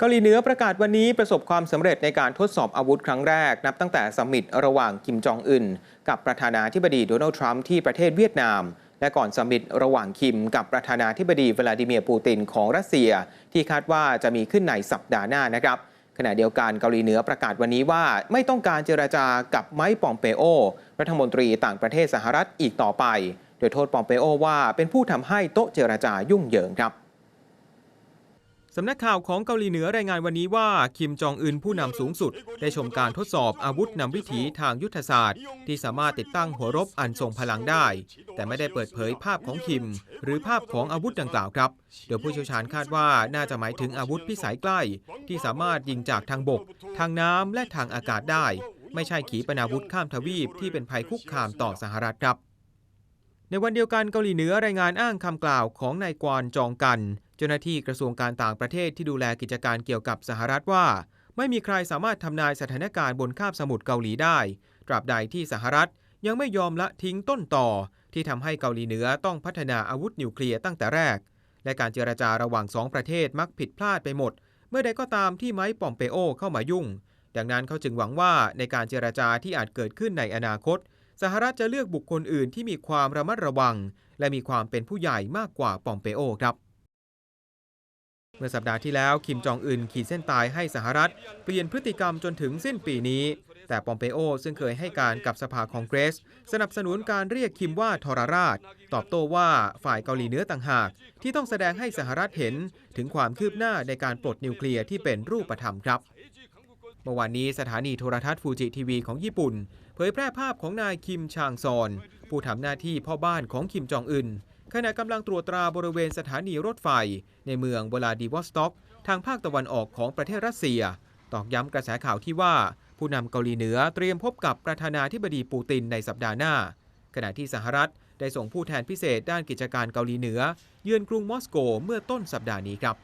เกาหลีเหนือประกาศวันนี้ประสบความสำเร็จในการทดสอบอาวุธครั้งแรก นับตั้งแต่สมมิตระหว่างคิมจองอึนกับประธานาธิบดีโดนัลด์ทรัมป์ที่ประเทศเวียดนาม และก่อนสมมิตระหว่างคิมกับประธานาธิบดีวลาดิเมียร์ปูตินของรัสเซีย ที่คาดว่าจะมีขึ้นในสัปดาห์หน้านะครับขณะเดียวกันเกาหลีเหนือประกาศวันนี้ว่า ไม่ต้องการเจรจากับไมค์ปอมเปโอ รัฐมนตรีต่างประเทศสหรัฐอีกต่อไป โดยโทษปอมเปโอว่าเป็นผู้ทำให้โต๊ะเจรจายุ่งเหยิงครับ สำนักข่าวของเกาหลีเหนือรายงานวันนี้ว่าคิมจองอึนผู้นำสูงสุด ได้ชมการทดสอบอาวุธนำวิถีทางยุทธศาสตร์ ที่สามารถติดตั้งหัวรบอันทรงพลังได้ แต่ไม่ได้เปิดเผยภาพของคิม หรือภาพของอาวุธดังกล่าวครับโดยผู้เชี่ยวชาญคาดว่าน่าจะหมายถึงอาวุธพิสัยใกล้ ที่สามารถยิงจากทางบก ทางน้ำและทางอากาศได้ ไม่ใช่ขีปนาวุธข้ามทวีปที่เป็นภัยคุกคามต่อสหรัฐครับในวันเดียวกันเกาหลีเหนือรายงานอ้างคำกล่าวของนายกวนจองกัน เจ้าหน้าที่กระทรวงการต่างประเทศที่ดูแลกิจการเกี่ยวกับสหรัฐว่า ไม่มีใครสามารถทำนายสถานการณ์บนคาบสมุทรเกาหลีได้ ตราบใดที่สหรัฐยังไม่ยอมละทิ้งต้นต่อ ที่ทำให้เกาหลีเหนือต้องพัฒนาอาวุธนิวเคลียร์ตั้งแต่แรก และการเจรจาระหว่างสองประเทศมักผิดพลาดไปหมด เมื่อใดก็ตามที่ไมค์ปอมเปโอเข้ามายุ่ง ดังนั้นเขาจึงหวังว่าในการเจรจาที่อาจเกิดขึ้นในอนาคต สหรัฐจะเลือกบุคคลอื่นที่มีความระมัดระวัง และมีความเป็นผู้ใหญ่มากกว่าปอมเปโอครับ เมื่อสัปดาห์ที่แล้วคิมจองอึนขีดเส้นตายให้สหรัฐ เปลี่ยนพฤติกรรมจนถึงสิ้นปีนี้ แต่ปอมเปโอซึ่งเคยให้การกับสภาคองเกรส สนับสนุนการเรียกคิมว่าทรราช ตอบโต้ว่าฝ่ายเกาหลีเหนือต่างหาก ที่ต้องแสดงให้สหรัฐเห็นถึงความคืบหน้าในการปลดนิวเคลียร์ที่เป็นรูปธรรมครับเมื่อวานนี้สถานีโทรทัศน์ฟูจิทีวีของญี่ปุ่น เผยแพร่ภาพของนายคิมชางซอน ผู้ทำหน้าที่พ่อบ้านของคิมจองอึน ขณะกำลังตรวจตราบริเวณสถานีรถไฟ ในเมืองวลาดิวอสต็อก ทางภาคตะวันออกของประเทศรัสเซีย ตอกย้ำกระแสข่าวที่ว่า ผู้นำเกาหลีเหนือเตรียมพบกับประธานาธิบดีปูตินในสัปดาห์หน้า ขณะที่สหรัฐได้ส่งผู้แทนพิเศษด้านกิจการเกาหลีเหนือ เยือนกรุงมอสโกเมื่อต้นสัปดาห์นี้ครับ